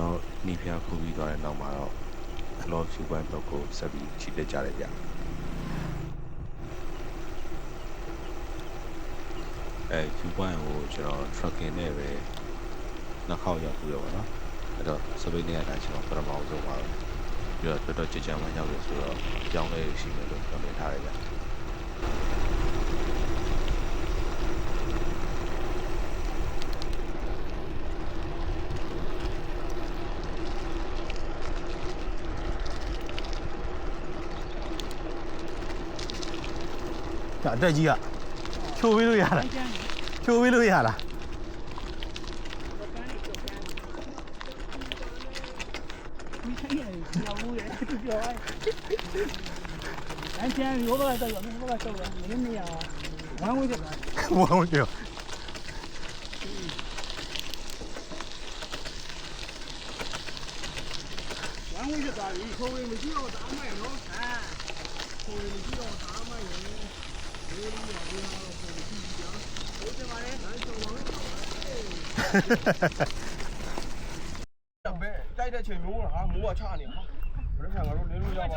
ကျွန်တော်နေပြခုပြီးသွားတဲ့နောက်မှာတော့ Hello Super ဘက်ကိုဆက်ပြီးခြိတက်ကြရတယ်ဗျအဲ Super ကိုကျွန်တော် tracking နဲ့ပဲနှစ်ခေါက်ရောက်ပြီးတော့ဗောနော်အဲ့တော့စပိတ်နဲ့ရတာကျွန်တော်ပထမဆုံးပါပဲပြီးတော့တော်တော်ကြကြမ်းမှရောက်ရဆိုတော့ကြောင်းလေးရှိမယ်လို့ပြောနေထားရကြ 啊这几个就微露一下了就微露一下了没看见有要五元一个啊咱先游那么没没有我我去咋的稍微没必要咋卖了哈哈哈！哈，江北在这群主啊，没我差呢。不是上个路那路叫啥？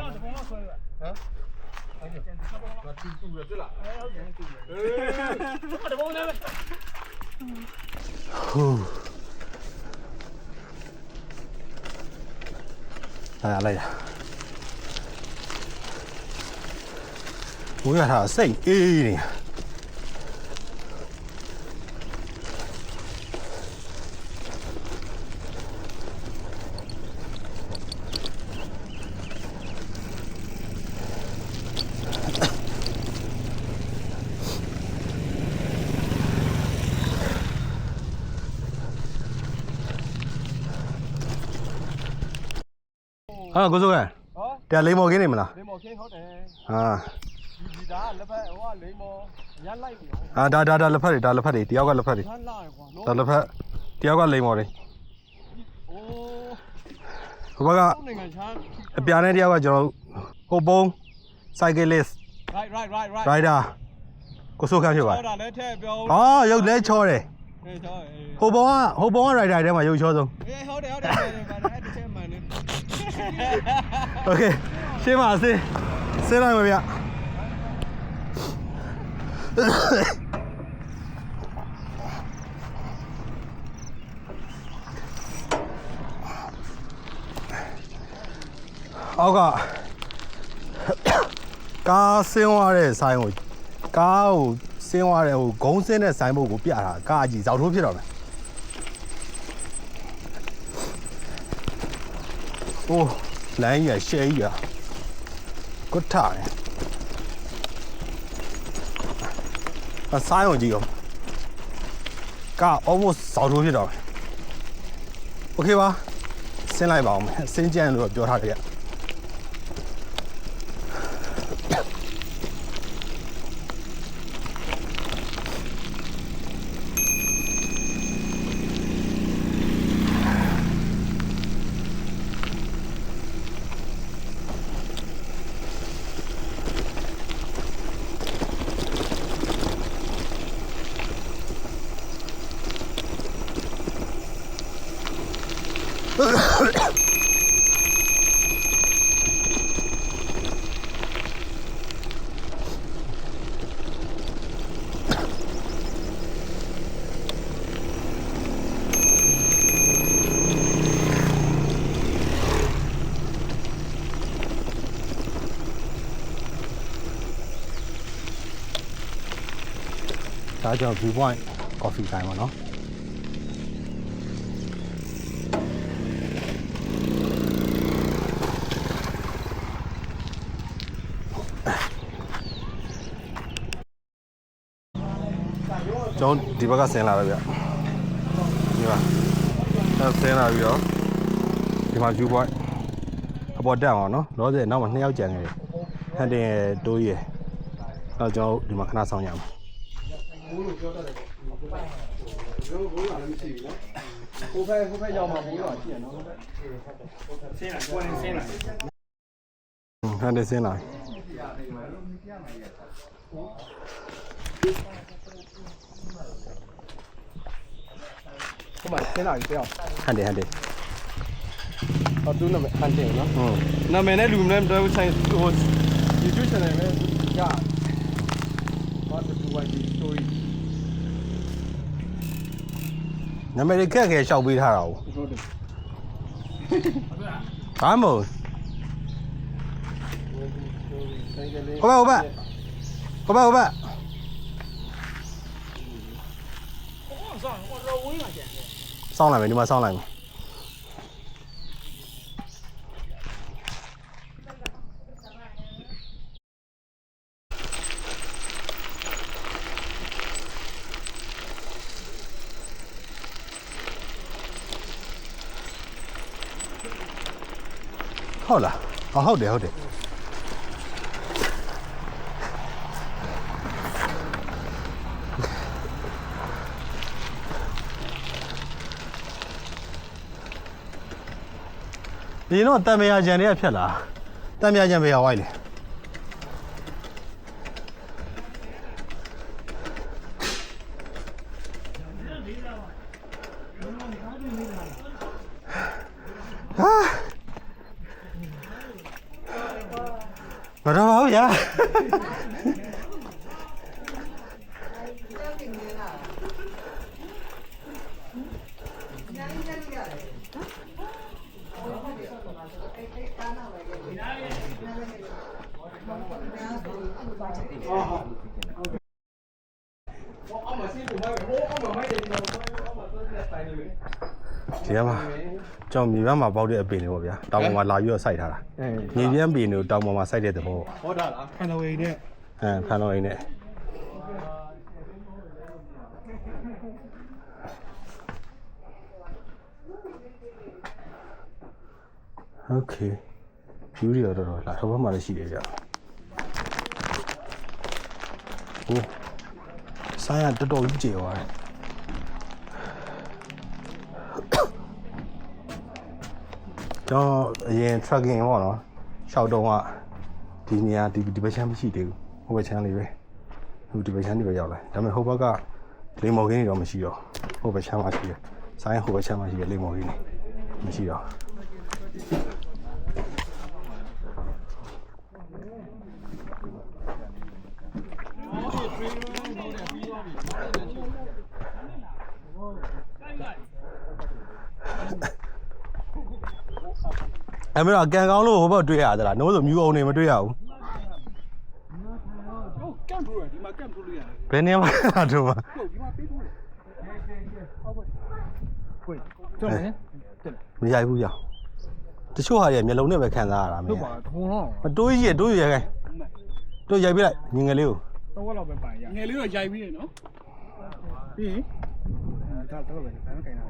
嗯，哎呀，我，呀，我给他塞一。 ဟာကိုစိုးကဟောတရားလိမ္မော်ခင်းနေမလားလင်းမော်ခင်းဟုတ်တယ်ဟာဒီဒီဒါလက်ဖက်ဟိုကလိန်မော်ရလိုက်ပြီနော်အာဒါဒါဒါလက်ဖက်တွေဒါလက်ဖက်တွေတယောက်ကလက်ဖက်တွေရလာရကွာနော်ဒါလက်ဖက်တယောက်ကလိမ္မော်တွေအိုးဟိုဘက်ကတောင်းနိုင်ငံချမ်းအပြာနဲ့တယောက်ကကျွန်တော်ဟိုပုံး cyclist right right right right rider ကိုစိုးခန့်ဖြစ်ပါဟောတာလည်းထဲပြောอ๋อရုပ်လဲချောတယ်အေးချောအေးဟိုပုံကဟိုပုံက rider ထဲမှာရုပ်ချောဆုံးအေးဟုတ်တယ်ဟုတ်တယ် โอเคရှင်းပါအစင်းစင်းလိုက်ပါဗျအောက်ကကားဆင်းသွားတဲ့ဆိုင်ကိုကားကိုဆင်းသွားတဲ့ဟိုဂုံးဆင်းတဲ့ဆိုင်ဘုတ်ကိုပြတာကားအကြီးဇောက်ထိုးဖြစ်တော့မယ် โอ้လမ်းကြီးကရှဲကြီးကကွတ်ထားတယ်အဆိုင်ကိုကြည့်ရောကား almost ဇောက်ထိုးဖြစ်တော့မယ်โอเคပါဆင်းလိုက်ပါအောင်မယ်ဆင်းကြံလို့ပြောထားတယ် ဗျ ဒါကြောင့် view point coffee time ပါเนาะကျွန်တော်ဒီဘက်ကဆင်းလာတော့ဗျဒီမှာအဲဆင်းလာပြီးတော့ဒီမှာ view point အပေါ်တက်အောင်เนาะလောဆယ်နောက်မှာနှစ်ယောက်ကြံနေတယ်ဟန်တင်ရယ်တိုးရယ်အဲကျွန်တော်ဒီမှာခဏဆောင်ရအောင် ဟိုဖက်ဟိုဖက်ရောက်မှာဘူးတော့ရှိရနော်ဟန်တင်ဆင်းလာဟိုမှာဆင်းလာပြီပြောဟန်တင်ဟန်တင်ဟောသူနာမည်ဟန်တင်နော်อืมနာမည်နဲ့လူနဲ့တော့ဆိုင်ဟို YouTube channel နဲ့ရဘာတူဝိုင်းဒီ story နာမည်ခက်ခဲရှောက်ပေးထားတာဟုတ်ဟုတ်တယ်ဘာမဟုတ်ဆိုင်ကလေးဟုတ်ပါဟုတ်ပါဟုတ်ပါဟုတ်ပါဆောင်းဟိုတော့ဝင်းလာကြတယ်စောင်းလိုက်မယ်ဒီမှာစောင်းလိုက်မယ် ဟုတ်လားဟောဟုတ်တယ်ဟုတ်တယ်ဒီတော့တံမြာကြံတွေကဖြတ်လာတံမြာကြံပဲရောက်ဝိုင်းလေဟာ မတော်ပါဘူးဗျာဒီကမှာ ကြောင်မြေဘက်မှာပေါက်တဲ့အပင်တွေပေါ့ဗျာတောင်ပေါ်မှာလာပြီးတော့စိုက်ထားတာ အဲ မြေပြန့်ပင်တွေကိုတောင်ပေါ်မှာစိုက်တဲ့သဘောပေါ့ ဟောတာလားခန္ဓာဝေနဲ့ အဲဖန်တော်အိမ်နဲ့โอเคဖြူတွေတော့တော်တော်လာတော့ဘက်မှာလည်းရှိတယ်ဗျဟိုဆိုင်ရတော်တော်ကြီးကျေသွားတယ် ကျွန်တော်အရင် trucking ပေါ့နော်ရှောက်တော့ကဒီနေရာဒီဒီဘက်ချမ်းမရှိသေးဘူးဟိုဘက်ချမ်းလေးပဲဟိုဒီဘက်ချမ်းဒီဘက်ရောက်လာဒါပေမဲ့ဟိုဘက်ကလေမော်ကင်းတွေတော့မရှိတော့ဟိုဘက်ချမ်းမှရှိတယ်ဆိုင်ဟိုဘက်ချမ်းမှရှိတယ်လေမော်ကင်းတွေမရှိတော့ အဲ့မင်းတော့ကန်ကောင်းလို့ဟိုဘက်တွေ့ရသလားနိုးဆိုမြူအောင်နေမတွေ့ရဘူးဟုတ်ကန့်ထိုးတယ်ဒီမှာကန့်ထိုးလို့ရတယ်ဘယ်နေရာမှာတို့မှာဟုတ်ဒီမှာပေးထိုးတယ်ဟုတ်ပါခွေကျော်မယ်မရိုက်ဘူးရအောင်တချို့ဟာတွေမျက်လုံးနဲ့ပဲခံစားရတာမဟုတ်င်းပါဘုံတော့မတိုးကြီးရတိုးကြီးရခိုင်းတို့ရိုက်ပြလိုက်ငငယ်လေးကိုတော့တော့ပဲပိုင်ရငယ်လေးတော့ရိုက်ပြီးရနော်ပြီးဒါတော့ပဲဒါနဲ့ခိုင်းတာ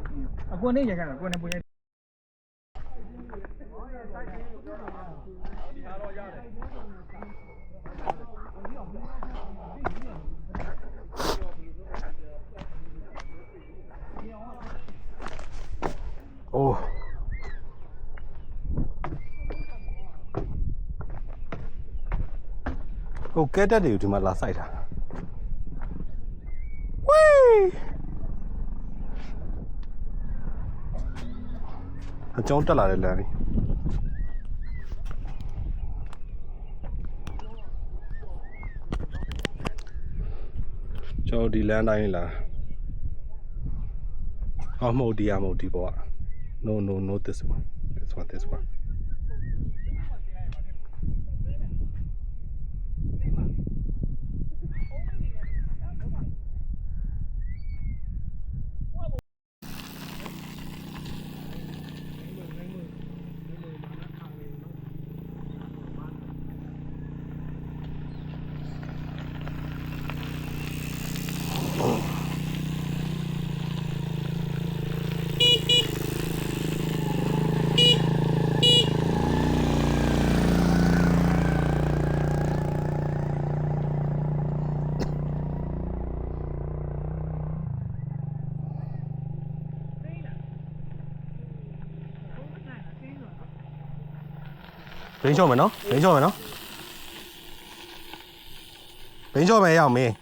အကွန်းနဲ့ရိုက်ခိုင်းတာကွန်းနဲ့ပုံရိုက် အိုးဟို ကဲတက်တွေကိုဒီမှာလာစိုက်တာဝေးအကြောင်းတက်လာတဲ့လမ်းလေးကျော်ဒီလမ်းတိုင်းလာအော်မဟုတ်ဒီရမဟုတ်ဒီဘောက No, no, not this one. This one, this one. ။ đánh mày nó đánh mày nó. Đánh mày à mày.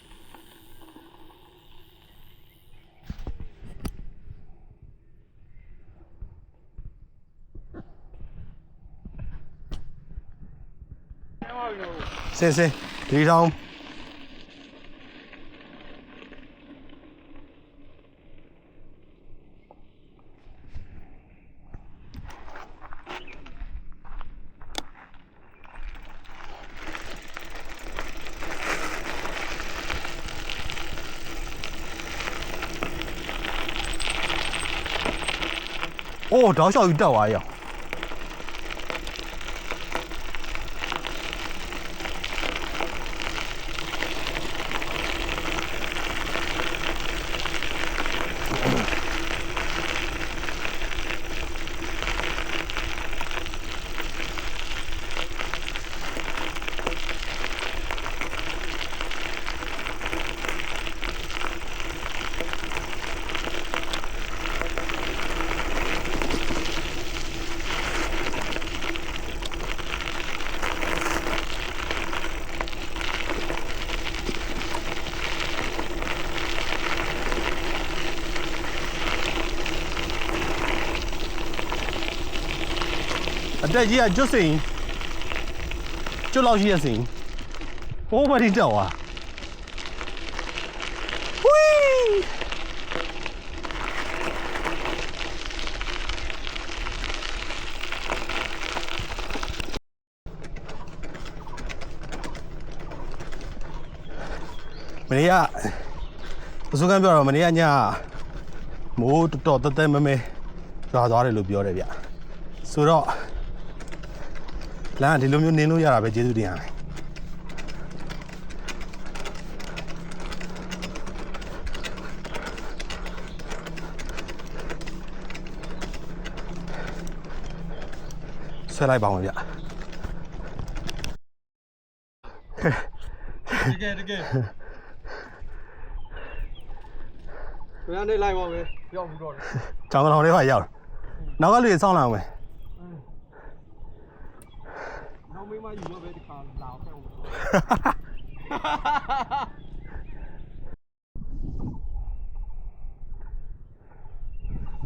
Xin xin. Đi không ချော့မယ်ရအောင်မင်း စင်စင်ဒီထောင်အိုး တောက်လျှောက်ကြီးတက်သွားရောအတက်ကြီးကကျွတ်စိန်ကျွတ်လောက်ရှိရစိန်ဟိုးဘာဒီတော့อ่ะဝီးမနေ့ကအစိုးကပြောတော့မနေ့ကညမိုးတော်တော်တဲတဲမဲမဲရွာသွားတယ်လို့ပြောတယ်ဗျဆိုတော့ လမ်းကဒီလိုမျိုးနင်းလို့ရတာပဲကျေးဇူးတင်ရတယ်ဆွဲလိုက်ပါဦးဗျတကယ်တကယ်ဘယ်ကနေလိုက်ပါမယ်ရောက်ပြီးတော့ကျောင်းကောင်လေးပါရောက်နောက်ကလူတွေစောင့်လာအောင်မယ် နောက်မိမယူတော့ပဲဒီခါလာဖက်ဦး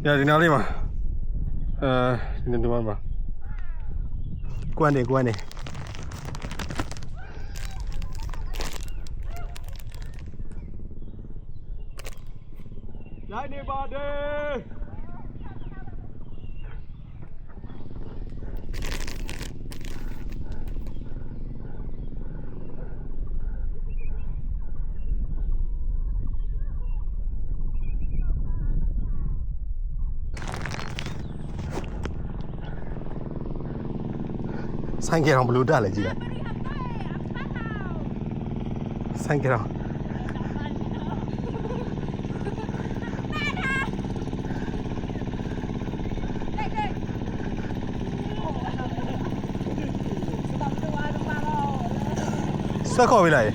ညဒီနားလေးမှာအဲဒီနေ့မှာကွမ်းနေကွမ်းနေ လိုက်နေပါတယ် ဆိုင်ကယ်အောင်ဘလို့တက်လဲကြည့်လိုက်ဆိုင်ကယ်အောင်ဆွဲခေါ်ပေးလိုက်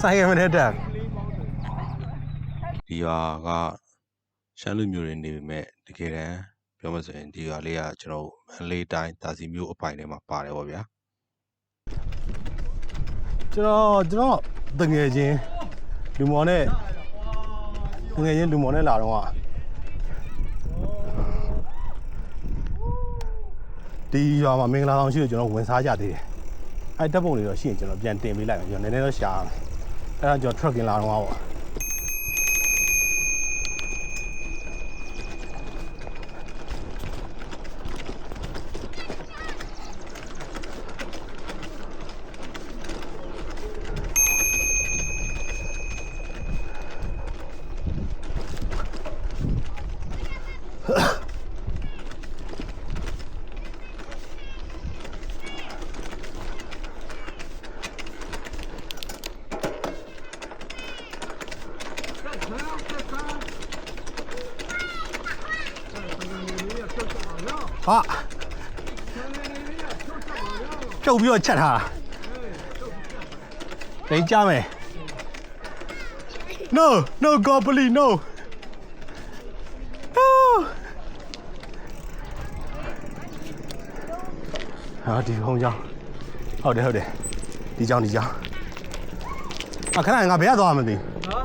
ဆိုင်ကယ်မနဲ့တက်ဒီရွာက ရှမ်းလူမျိုးတွေနေပေမဲ့တကယ်တမ်းပြောမှဆိုရင်ဒီရွာလေးကကျွန်တော်တို့မန္တလေးတိုင်းတာစီမျိုးအပိုင်ထဲမှာပါတယ်ဗောဗျာကျွန်တော်ကျွန်တော်တငယ်ချင်းလူမော်နဲ့တငယ်ချင်းလူမော်နဲ့လာတော့ကဒီရွာမှာမင်္ဂလာဆောင်ရှိလို့ကျွန်တော်ဝင်စားကြသေးတယ်အဲတပ်ပုံတွေတော့ရှိရင်ကျွန်တော်ပြန်တင်ပေးလိုက်မယ်ကျွန်တော်နည်းနည်းတော့ရှာရမယ်အဲဒါကျွန်တော် truck ကလာတော့ပေါ့ ဟာကျုပ်ပြီးတော့ချက်ထားတာဒိတ်ကြမယ် No no God please no Ah. ဟာဒီဟုံးကြောင်းဟုတ်တယ်ဟုတ်တယ်ဒီကြောင်းဒီကြောင်းအခဏငါဘယ်ရသွားမှမသိဟာ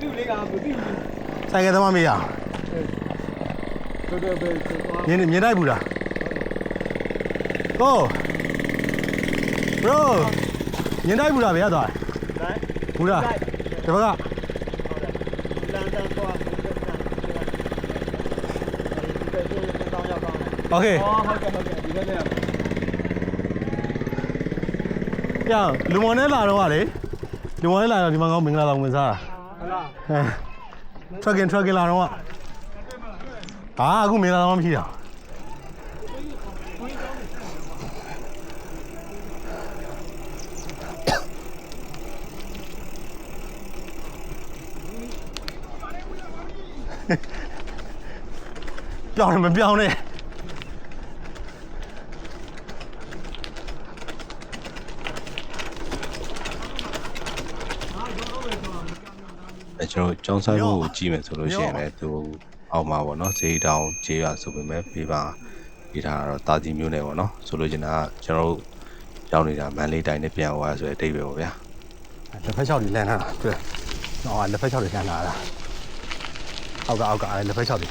လူလေးကမသိဘူးဆိုင်ကယ်သမားမေးရအောင်ဟ တော်တော်ပဲသွား မြင်မြင်တိုက်ဘူးလားကို bro မြင်တိုက်ဘူးလားဗျာသွား တိုင်း ဘူးလားဒီဘက်က လန်တန်သွားဒီဘက်ကျင်းတောင်းရောက်ကောင်းတယ် โอเค အော်ဟုတ်ကဲ့ဟုတ်ကဲ့ဒီဘက်နဲ့ ပြလူမော်နဲ့လာတော့ကလေလူမော်နဲ့လာတော့ဒီမှာငေါမင်္ဂလာဆောင်ဝင်စားတာ ဟုတ်လား ဟမ် trucking trucking လာတော့က ဟာအခုမင်္ဂလာဆောင်မရှိတာပြောင်းတယ်မပြောင်းနဲ့အဲကျွန်တော်ကျောင်းဆိုင်မှုကိုကြည့်မယ်ဆိုလို့ရှိရင်လည်းသူ အောက်မှာပေါ့နော်ဈေးတောင်ဈေးရဆိုပေမဲ့ပြပါပြထားတော့တာကြီးမျိုးနဲ့ပေါ့နော်ဆိုလို့ချင်တာကကျွန်တော်တို့ရောက်နေတာမန်လေးတိုင်းနဲ့ပြန်သွားဆိုတဲ့အတိတ်ပဲပေါ့ဗျာလက်ဖက်ချောက်တွေလန်လာတာတွေ့ဟောလက်ဖက်ချောက်တွေလန်လာတာအောက်ကအောက်ကအဲလက်ဖက်ချောက်တွေ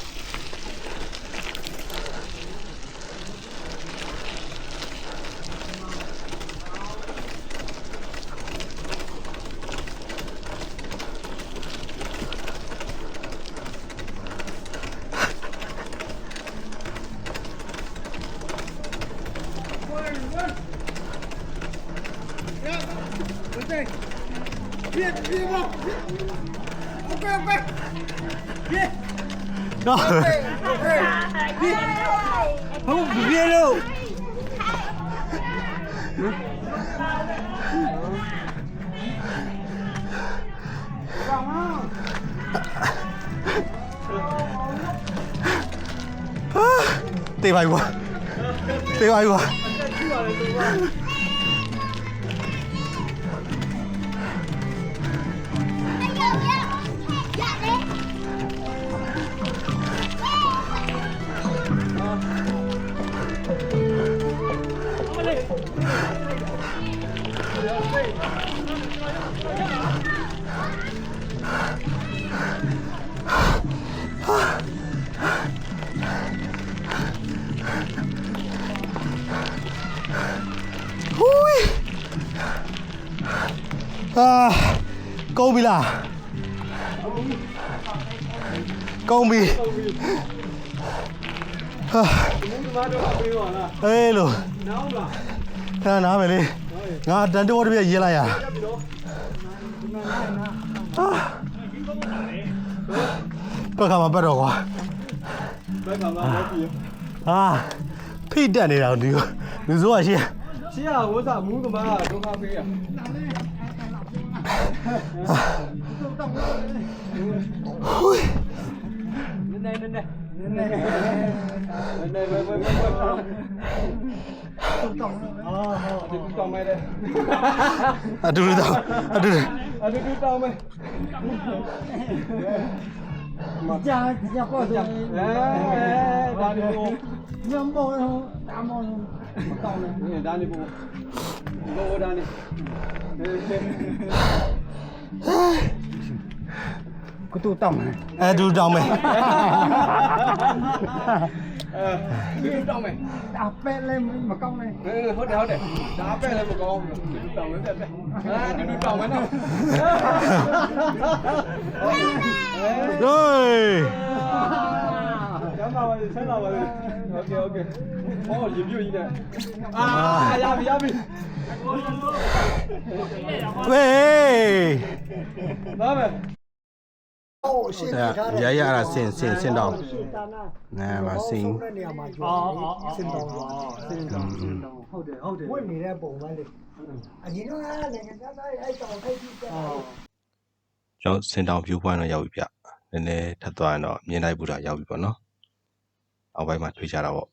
Đó. Không biết đâu. Tim anh quá Tim anh quá ဟူးအာကုန်ပြီလားကုန်ပြီဟာဒီမှာတော့ပြေးပါလားအေးလို့နောက်လားခဏနားမယ်လေငါတန်တော်တပြည့်ရေးလိုက်ရ ဘယ်ခါမှပတ်တော့ကွာဘက်ကမှလည်းပြေးဟာဖိတက်နေတာဒီလူစိုးကရှင်းရှေ့ကဝတ်စာမူးသမားကဒုက္ခပေးရဟူးနည်းနည်းနည်းနည်းနည်းနည်းနည်းန Aduh, kau mai deh. Aduh, tahu. Aduh. Aduh, tahu mai. Jangan, jangan kau tu. Eh, dah ni bu. Nyambung tu, tamu tu. Tahu ni. Dah ni bu. Bu dah ni. ကြာကြာပေါ့ကြာ အဲဒါဒီကို ညံပေါ်တော့တာမောင်းမကောင်းနဲ့ ဒါဒီကိုဘောဒါနေ ကတူတောင်းမယ် အတူတောင်းမယ် အဲဒီတောင်းမဲ အပဲလဲမကောင်းနဲ့ ဟုတ်တယ်ဟုတ်တယ်ဒါပဲလည်းမကောင်းဘူးဒီတောင်းမဲပဲပဲအဲဒီတောင်းမဲတော့ ဟေး ကျမ်းပါပါဆန်းလာပါလေโอเคโอเคဟောရေပြည့်ကြီးတယ်အာရပြီရပြီ ဝေး ဒါပဲ ဟိုရှင်းပြထားတယ်ရရအဲ့ဒါဆင်ဆင်ဆင်တော့တာနာနဲပါဆင်တဲ့နေရာမှာကျော်စင်တောင်းစင်တောင်းဟုတ်တယ်ဟုတ်တယ်ဝတ်နေတဲ့ပုံပဲလေအရင်ကလည်းငါသားအဲ့တောင်ထိုက်ကြည့်တာကျွန်တော်စင်တောင် view point တော့ရောက်ပြီဗျနည်းနည်းထပ်သွားရင်တော့မြင်လိုက်ဘူးတာရောက်ပြီပေါ့နော်အောက်ပိုင်းမှာတွေ့ကြတာပေါ့